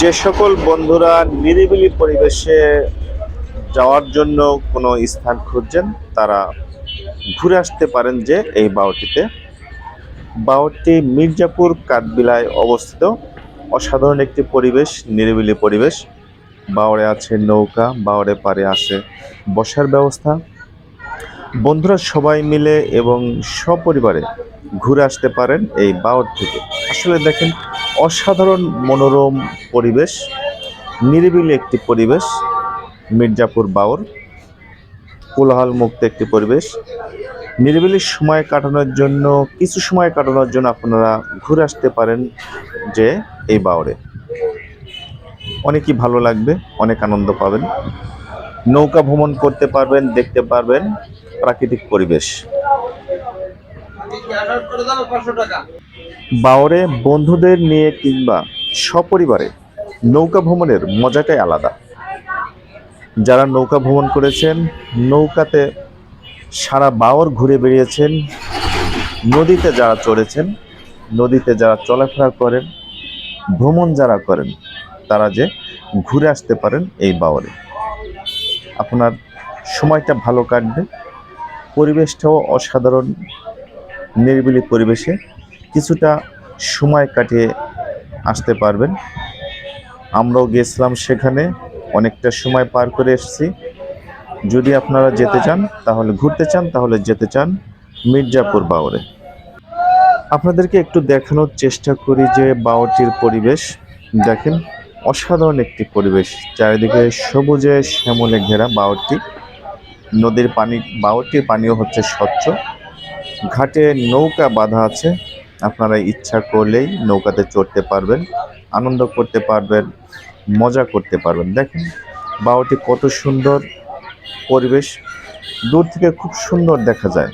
যে সকল বন্ধুরা নিরিবিলি পরিবেশে যাওয়ার জন্য কোনো স্থান খুঁজছেন, তারা ঘুরে আসতে পারেন যে এই বাওটিতে বাওটি মির্জাপুর কাঠবিলায় অবস্থিত। অসাধারণ একটি পরিবেশ, নিরিবিলি পরিবেশ। বাওড়ে আছে নৌকা বাওড়ে পারে আছে বসার ব্যবস্থা। বন্ধুরা সবাই মিলে এবং সপরিবারে ঘুরে আসতে পারেন এই বাওড় থেকে। আসলে দেখেন অসাধারণ মনোরম পরিবেশ, নিরিবিলি একটি পরিবেশ, মির্জাপুর বাওর কোলাহল মুক্ত একটি পরিবেশ। নিরিবিলি সময় কাটানোর জন্য, কিছু সময় কাটানোর জন্য আপনারা ঘুরে আসতে পারেন যে এই বাওরে অনেকই ভালো লাগবে, অনেক আনন্দ পাবেন। নৌকা ভ্রমণ করতে পারবেন, দেখতে পারবেন, প্রাকৃতিক পরিবেশ। বাওরে বন্ধুদের নিয়ে কিংবা সপরিবারে নৌকা ভ্রমণের মজাটাই আলাদা। যারা নৌকা ভ্রমণ করেছেন, নৌকাতে সারা বাওর ঘুরে বেরিয়েছেন নদীতে যারা চড়েছেন, নদীতে যারা চলাফেরা করেন, ভ্রমণ যারা করেন, তারা যে ঘুরে আসতে পারেন এই বাওরে। আপনার সময়টা ভালো কাটবে, পরিবেশটাও অসাধারণ, নির্বিলি পরিবেশে কিছুটা সময় কাটিয়ে আসতে পারবেন। আমরাও গেছিলাম সেখানে, অনেকটা সময় পার করে এসেছি। যদি আপনারা যেতে চান, তাহলে ঘুরতে চান, তাহলে যেতে চান মির্জাপুর বাওরে। আপনাদেরকে একটু দেখানোর চেষ্টা করি যে বাওটির পরিবেশ। দেখেন, অসাধারণ একটি পরিবেশ। চারিদিকে সবুজে শ্যামলে ঘেরা বাওটি নদীর পানি বাওটির পানিও হচ্ছে স্বচ্ছ। ঘাটে নৌকা বাঁধা আছে। আপনারা ইচ্ছা করলেই নৌকাতে চড়তে পারবেন, আনন্দ করতে পারবেন, মজা করতে পারবেন। দেখেন বাওটি কত সুন্দর পরিবেশ। দূর থেকে খুব সুন্দর দেখা যায়।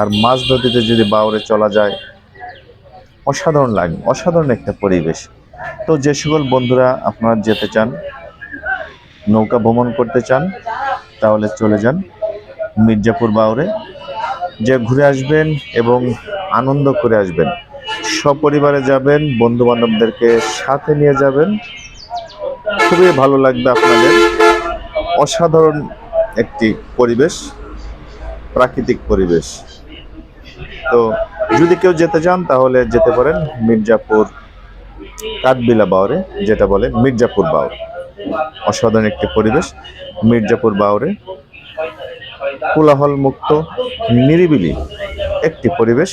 আর মাঝ নদীতে যদি বাউরে চলা যায়, অসাধারণ লাগে, অসাধারণ একটা পরিবেশ। তো যে সকল বন্ধুরা আপনারা যেতে চান, নৌকা ভ্রমণ করতে চান, তাহলে চলে যান মির্জাপুর বাউরে। যে ঘুরে আসবেন এবং আনন্দ করে আসবেন। সপরিবারে যাবেন বন্ধু বান্ধবদেরকে সাথে নিয়ে যাবেন। খুবই ভালো লাগবে আপনাদের। অসাধারণ একটি পরিবেশ, প্রাকৃতিক পরিবেশ। তো যদি কেউ যেতে চান, তাহলে যেতে পারেন মির্জাপুর কাঠবিলা বাউরে যেটা বলে মির্জাপুর বাউর অসাধারণ একটি পরিবেশ, মির্জাপুর বাউরে কোলাহল মুক্ত নিরিবিলি একটি পরিবেশ